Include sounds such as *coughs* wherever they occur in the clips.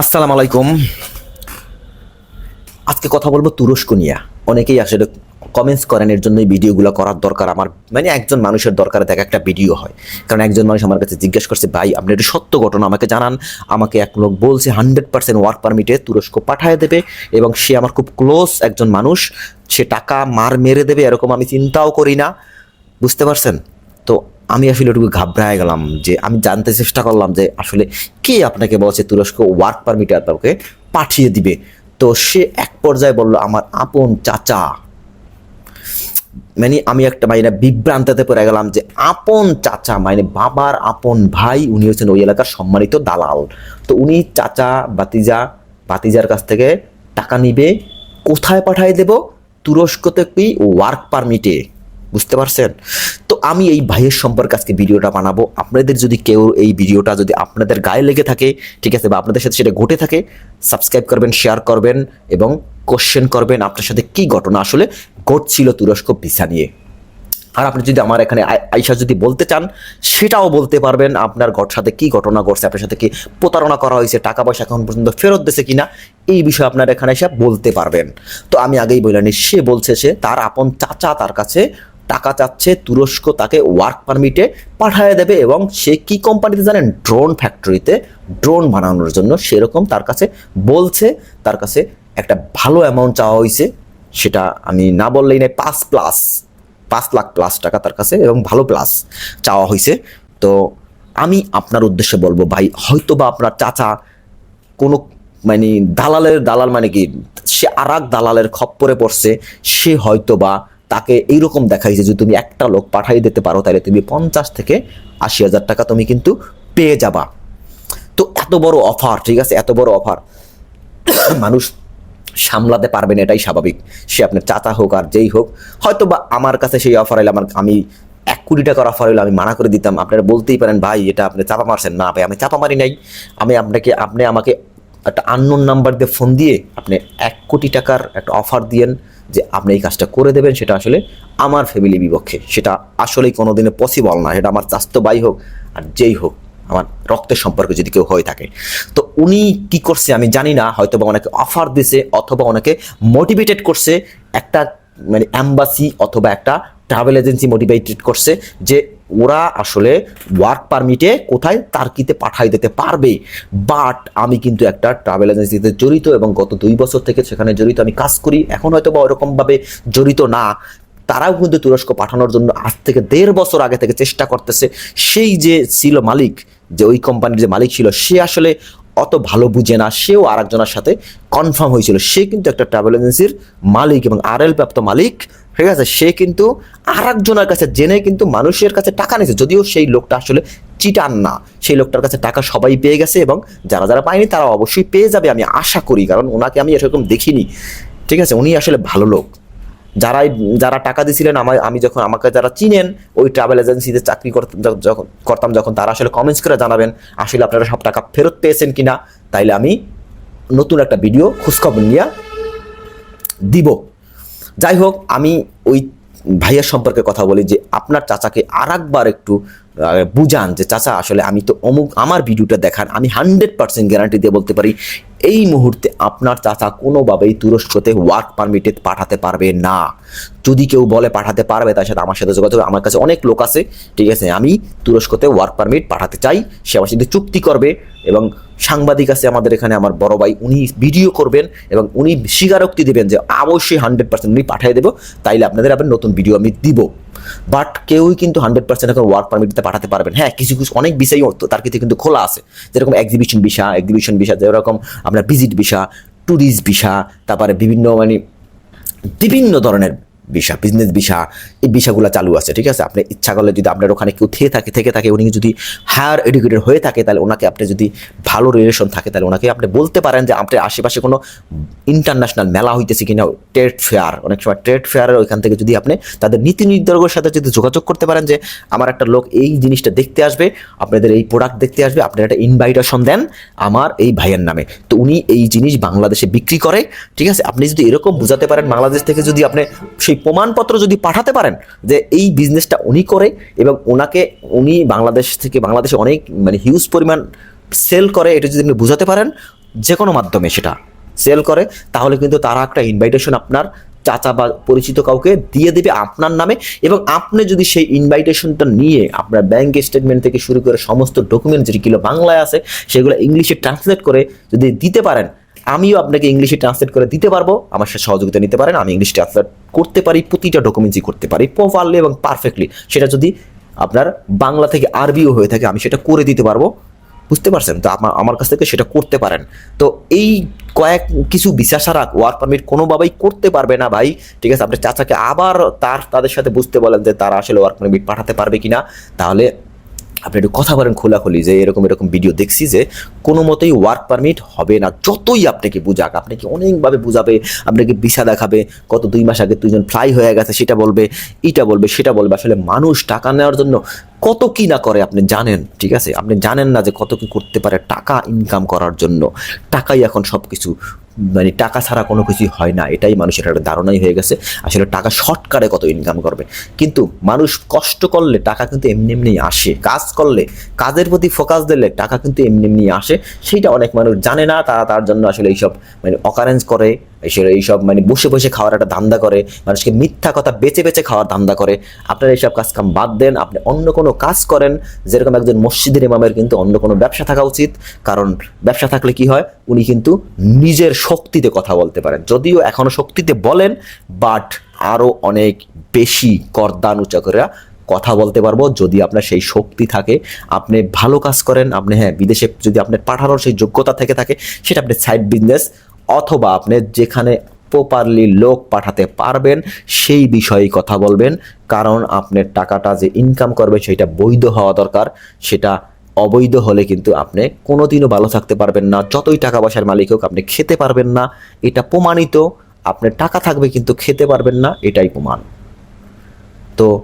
আসসালামু আলাইকুম। আজকে কথা বলব তুরস্ক নিয়ে। অনেকেই আসলে কমেন্টস করেন এর জন্য ভিডিওগুলো করার দরকার। আমার মানে একজন মানুষের দরকার দেখা একটা ভিডিও হয়। কারণ একজন মানুষ আমার কাছে জিজ্ঞেস করছে, ভাই, আপনি একটু সত্য ঘটনা আমাকে জানান। আমাকে এক লোক বলছে হান্ড্রেড পার্সেন্ট ওয়ার্ক পারমিটে তুরস্ক পাঠায় দেবে এবং সে আমার খুব ক্লোজ একজন মানুষ। সে টাকা মার মেরে দেবে, এরকম আমি চিন্তাও করি না। বুঝতে পারছেন? তো আমি আসলে একটু ঘাবড়ায় গেলাম যে আমি জানতে চেষ্টা করলাম যে আসলে কে আপনাকে বলছে তুরস্ক ওয়ার্ক পারমিটে আপনাকে পাঠিয়ে দিবে। তো সে এক পর্যায়ে বলল, আমার আপন চাচা। মানে আমি একটা মানে বিভ্রান্ততে পড়ে গেলাম যে আপন চাচা মানে বাবার আপন ভাই, উনি হচ্ছেন ওই এলাকার সম্মানিত দালাল। তো উনি চাচা বাতিজা বাতিজার কাছ থেকে টাকা নিবে, কোথায় পাঠায় দেব? তুরস্কতে কি ওয়ার্ক পারমিটে বুঝতে পারছেন? আমি এই ভাইয়ের সম্পর্কে আজকে ভিডিওটা বানাবো। আপনাদের যদি কেউ এই ভিডিওটা যদি আপনাদের গায়ে লেগে থাকে, ঠিক আছে, বা আপনাদের সাথে সেটা ঘটে থাকে সাবস্ক্রাইব করবেন শেয়ার করবেন এবং কোশ্চেন করবেন আপনার সাথে কি ঘটনা আসলে ঘটছিল তুরস্ক ভিসা নিয়ে। আর আপনি যদি আমার এখানে আই- আইসা যদি বলতে চান, সেটাও বলতে পারবেন আপনার ঘর সাথে কি ঘটনা ঘটছে, আপনার সাথে কি প্রতারণা করা হয়েছে, টাকা পয়সা এখন পর্যন্ত ফেরত দিয়েছে কিনা, এই বিষয়ে আপনার এখানে এসে বলতে পারবেন। তো আমি আগেই বললাম সে বলছে সে, তার আপন চাচা তার কাছে টাকা চাচ্ছে, তুরস্ক তাকে ওয়ার্ক পারমিটে পাঠিয়ে দেবে এবং সে কি কোম্পানিতে জানেন? ড্রোন ফ্যাক্টরিতে ড্রোন বানানোর জন্য। সেরকম তার কাছে বলছে, তার কাছে একটা ভালো অ্যামাউন্ট চাওয়া হয়েছে। সেটা আমি না বললেই নাই পাঁচ প্লাস পাঁচ লাখ প্লাস টাকা তার কাছে এবং ভালো প্লাস চাওয়া হয়েছে। তো আমি আপনার উদ্দেশ্যে বলব, ভাই হয়তো বা আপনার চাচা কোনো মানে দালালের, দালাল মানে কি? সে আর দালালের খপ্পরে পড়ছে, সে হয়তো বা তাকে এইরকম দেখাইছে যে তুমি একটা লোক পাঠাই দিতে পারো তাহলে তুমি পঞ্চাশ থেকে আশি হাজার টাকা তুমি কিন্তু পেয়ে যাবা। তো এত বড় অফার ঠিক আছে? এত বড় অফার *coughs* মানুষ সামলাতে পারবেন এটাই স্বাভাবিক। সে আপনার চাচা হোক আর যেই হোক হয়তো বা আমার কাছে সেই অফার এলে আমার আমি এক কোটি টাকার অফার হলে আমি মানা করে দিতাম। আপনারা বলতেই পারেন, ভাই, এটা আপনি চাপা মারছেন। না, ভাই, আমি চাপা মারি নাই। আমি আপনাকে আপনি আমাকে একটা আননোন নাম্বার দিয়ে ফোন দিয়ে আপনি এক কোটি টাকার একটা অফার দিয়েন। যে আপনি এই কাজটা করে দেবেন, সেটা আসলে আমার ফ্যামিলি বিপক্ষে। সেটা আসলেই কোনো দিনে পসিবল না। সেটা আমার চাস্তো ভাই হোক আর যেই হোক, আমার রক্তের সম্পর্কে যদি কেউ হয়ে থাকে। তো উনি কি করছে আমি জানি না হয়তো বা অনেকে অফার দিছে অথবা অনেকে মোটিভেটেড করছে একটা মানে অ্যাম্বাসি অথবা একটা ট্রাভেল এজেন্সি মোটিভেটেড করছে যে ওরা আসলে ওয়ার্ক পারমিটে কোথায় তার্কিতে পাঠাই দিতে পারবে। বাট আমি কিন্তু একটা ট্রাভেল এজেন্সিতে জড়িত এবং গত দুই বছর থেকে সেখানে জড়িত আমি কাজ করি। এখন হয়তো বা ওরকমভাবে জড়িত না। তারাও কিন্তু তুরস্ক পাঠানোর জন্য আজ থেকে দেড় বছর আগে থেকে চেষ্টা করতেছে। সেই যে ছিল মালিক, যে ওই কোম্পানির যে মালিক ছিল, সে আসলে অত ভালো বুঝে না। সেও আরেকজনের সাথে কনফার্ম হয়েছিল। সে কিন্তু একটা ট্রাভেল এজেন্সির মালিক এবং আর এল প্রাপ্ত মালিক। ঠিক আছে? সে কিন্তু আর একজনের কাছে জেনে কিন্তু মানুষের কাছে টাকা নিয়েছে। যদিও সেই লোকটা আসলে চিটান না। সেই লোকটার কাছে টাকা সবাই পেয়ে গেছে এবং যারা যারা পায়নি তারা অবশ্যই পেয়ে যাবে আমি আশা করি। কারণ ওনাকে আমি এরকম দেখিনি। ঠিক আছে? উনি আসলে ভালো লোক। যারাই, যারা টাকা দিয়েছিলেন আমার আমি যখন আমাকে যারা চিনেন, ওই ট্রাভেল এজেন্সিতে চাকরি করতাম যখন- করতাম যখন, তারা আসলে কমেন্টস করে জানাবেন, আসলে আপনারা সব টাকা ফেরত পেয়েছেন কিনা? তাইলে আমি নতুন একটা ভিডিও খোঁজখবর নিয়ে দিব। যাই হোক আমি ওই ভাইয়ের সম্পর্কে কথা বলি যে আপনার চাচাকে আর একবার একটু বুঝান যে, চাচা, আসলে আমি তো অমুক, আমার ভিডিওটা দেখান আমি হান্ড্রেড পার্সেন্ট গ্যারান্টি দিয়ে বলতে পারি, এই মুহূর্তে আপনার চাচা কোনোভাবেই তুরস্কতে ওয়ার্ক পারমিটে পাঠাতে পারবে না। যদি কেউ বলে পাঠাতে পারবে, তার সাথে আমার সাথে যোগাযোগ, আমার কাছে অনেক লোক আছে, ঠিক আছে, আমি তুরস্কতে ওয়ার্ক পারমিট পাঠাতে চাই, সে আমার সাথে চুক্তি করবে এবং সাংবাদিক আছে আমাদের এখানে আমার বড় ভাই, উনি ভিডিও করবেন এবং উনি স্বীকারোক্তি দেবেন যে অবশ্যই হান্ড্রেড পার্সেন্ট উনি পাঠিয়ে দেবো, তাইলে আপনাদের আবার নতুন ভিডিও আমি দিব। বাট কেউই কিন্তু হান্ড্রেড পার্সেন্ট এখন ওয়ার্ক পারমিট দিতে পাঠাতে পারবেন। হ্যাঁ কিছু কিছু অনেক বিষয় তার ক্ষেত্রে কিন্তু খোলা আছে। যেরকম এক্সিবিশন ভিসা এক্সিবিশন ভিসা, যেরকম আপনার ভিজিট ভিসা ট্যুরিস্ট ভিসা, তারপরে বিভিন্ন মানে বিভিন্ন ধরনের ভিসা বিজনেস ভিসা, এই ভিসাগুলো চালু আছে, ঠিক আছে? আপনি ইচ্ছা করলে যদি আপনার ওখানে কেউ থেকে থাকে থেকে থাকে, উনি যদি হায়ার এডুকেটেড হয়ে থাকে, তাহলে ওনাকে আপনি যদি ভালো রিলেশন থাকে, তাহলে ওনাকে আপনি বলতে পারেন যে আপনার আশেপাশে কোনো ইন্টারন্যাশনাল মেলা হইতেছে কিনা ট্রেড ফেয়ার অনেক সময় ট্রেড ফেয়ারের ওইখান থেকে যদি আপনি তাদের নীতি নির্ধারকের সাথে যদি যোগাযোগ করতে পারেন যে আমার একটা লোক এই জিনিসটা দেখতে আসবে, আপনাদের এই প্রোডাক্ট দেখতে আসবে, আপনারা একটা ইনভাইটেশন দেন আমার এই ভাইয়ের নামে। তো উনি এই জিনিস বাংলাদেশে বিক্রি করে, ঠিক আছে? আপনি যদি এরকম বোঝাতে পারেন বাংলাদেশ থেকে যদি আপনি সেই প্রমাণপত্র যদি পাঠাতে পারেন যে এই বিজনেসটা উনি করে এবং ওনাকে উনি বাংলাদেশ থেকে বাংলাদেশে অনেক মানে হিউজ পরিমাণ সেল করে, এটা যদি আপনি বুঝাতে পারেন যে কোনো মাধ্যমে সেটা সেল করে, তাহলে কিন্তু তারা একটা ইনভাইটেশন আপনার চাচা বা পরিচিত কাউকে দিয়ে দেবে আপনার নামে এবং আপনি যদি সেই ইনভাইটেশনটা নিয়ে আপনার ব্যাংক স্টেটমেন্ট থেকে শুরু করে সমস্ত ডকুমেন্ট যেগুলো বাংলায় আছে, সেগুলো ইংলিশে ট্রান্সলেট করে যদি দিতে পারেন আমিও আপনাকে ইংলিশে ট্রান্সলেট করে দিতে পারব। আমার সাথে সহযোগিতা নিতে পারেন, আমি ইংলিশ ট্রান্সলেট করতে পারি, প্রতিটা ডকুমেন্টসই করতে পারি প্রপারলি এবং পারফেক্টলি সেটা যদি আপনার বাংলা থেকে আরবিও হয়ে থাকে, আমি সেটা করে দিতে পারব। বুঝতে পারছেন? তো আমার আমার কাছ থেকে সেটা করতে পারেন। তো এই কয়েক কিছু বিশ্বাস ছাড়া ওয়ার্ক পারমিট কোনোভাবেই করতে পারবে না ভাই। ঠিক আছে? আপনার চাচাকে আবার তার তাদের সাথে বুঝতে বলেন যে তারা আসলে ওয়ার্ক পারমিট পাঠাতে পারবে কিনা। তাহলে আপনি একটু কথা বলেন খোলাখুলি যে এরকম এরকম ভিডিও দেখছি যে কোনো মতেই ওয়ার্ক পারমিট হবে না। যতই আপনাকে বুঝাক আপনাকে অনেকভাবে বুঝাবে, আপনাকে ভিসা দেখাবে, কত দুই মাস আগে দুইজন ফ্লাই হয়ে গেছে, সেটা বলবে, এটা বলবে, সেটা বলবে। আসলে মানুষ টাকা নেওয়ার জন্য কত কি না করে আপনি জানেন, ঠিক আছে? আপনি জানেন না যে কত কি করতে পারে টাকা ইনকাম করার জন্য। টাকাই এখন সব কিছু মানে টাকা ছাড়া কোনো কিছুই হয় না। এটাই মানুষের একটা ধারণাই হয়ে গেছে। আসলে টাকা শর্টকাটে কত ইনকাম করবে। কিন্তু মানুষ কষ্ট করলে টাকা কিন্তু এমনি এমনি আসে। কাজ করলে, কাজের প্রতি ফোকাস দিলে টাকা কিন্তু এমনি এমনি আসে। সেইটা অনেক মানুষ জানে না। তারা তার জন্য আসলে এইসব মানে অকারেন্স করে। এইসব মানে বসে বসে খাওয়ার একটা ধান্দা করে, মানুষকে মিথ্যা কথা বেচে বেচে খাওয়ার ধান্দা করে। আপনারা এইসব কাজ কাম বাদ দেন, আপনি অন্য কোনো কাজ করেন। যেরকম একজন মসজিদের ইমামের কিন্তু অন্য কোনো ব্যবসা থাকা উচিত, কারণ ব্যবসা থাকলে কি হয়? উনি কিন্তু নিজের শক্তিতে কথা বলতে পারেন। যদিও এখনও শক্তিতে বলেন, বাট আরও অনেক বেশি করদান উঁচা করে কথা বলতে পারব। যদি আপনার সেই শক্তি থাকে, আপনি ভালো কাজ করেন, আপনি হ্যাঁ বিদেশে যদি আপনার পাঠানোর সেই যোগ্যতা থেকে থাকে, সেটা আপনি সাইড বিজনেস অথবা আপনি যেখানে প্রপারলি লোক পাঠাতে পারবেন, সেই বিষয়ে কথা বলবেন। কারণ আপনার টাকাটা যে ইনকাম করবে, সেটা বৈধ হওয়া দরকার। সেটা অবৈধ হলে কিন্তু আপনি কোনোদিনও ভালো থাকতে পারবেন না। যতই টাকা পয়সার মালিক হোক, আপনি খেতে পারবেন না। এটা প্রমাণিত। আপনার টাকা থাকবে কিন্তু খেতে পারবেন না। এটাই প্রমাণ। তো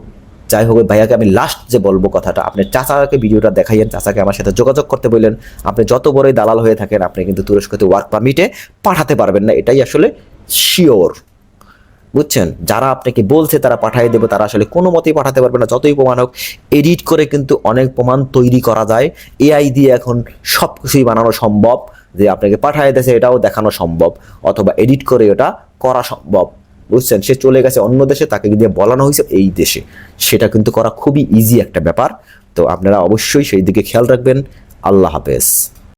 যাই হোক, ভাইয়াকে আমি লাস্ট যে বলব কথাটা, আপনি চাচাকে ভিডিওটা দেখাইয়েন, চাচাকে আমার সাথে যোগাযোগ করতে বললেন। আপনি যত বড়ই দালাল হয়ে থাকেন, আপনি কিন্তু তুরস্কতে ওয়ার্ক পারমিটে পাঠাতে পারবেন না, এটাই আসলে শিওর বুঝছেন? যারা আপনাকে বলছে তারা পাঠিয়ে দেবে, তারা আসলে কোনো মতেই পাঠাতে পারবে না, যতই প্রমাণ হোক। এডিট করে কিন্তু অনেক প্রমাণ তৈরি করা যায়। এআই দিয়ে এখন সব কিছুই বানানো সম্ভব, যে আপনাকে পাঠিয়ে দিয়েছে, এটাও দেখানো সম্ভব, অথবা এডিট করে এটা করা সম্ভব। বুঝছেন? সে চলে গেছে অন্য দেশে, তাকে গিয়ে বলানো হয়েছে এই দেশে। সেটা কিন্তু করা খুবই ইজি একটা ব্যাপার। তো আপনারা অবশ্যই সেই দিকে খেয়াল রাখবেন। আল্লাহ হাফেজ।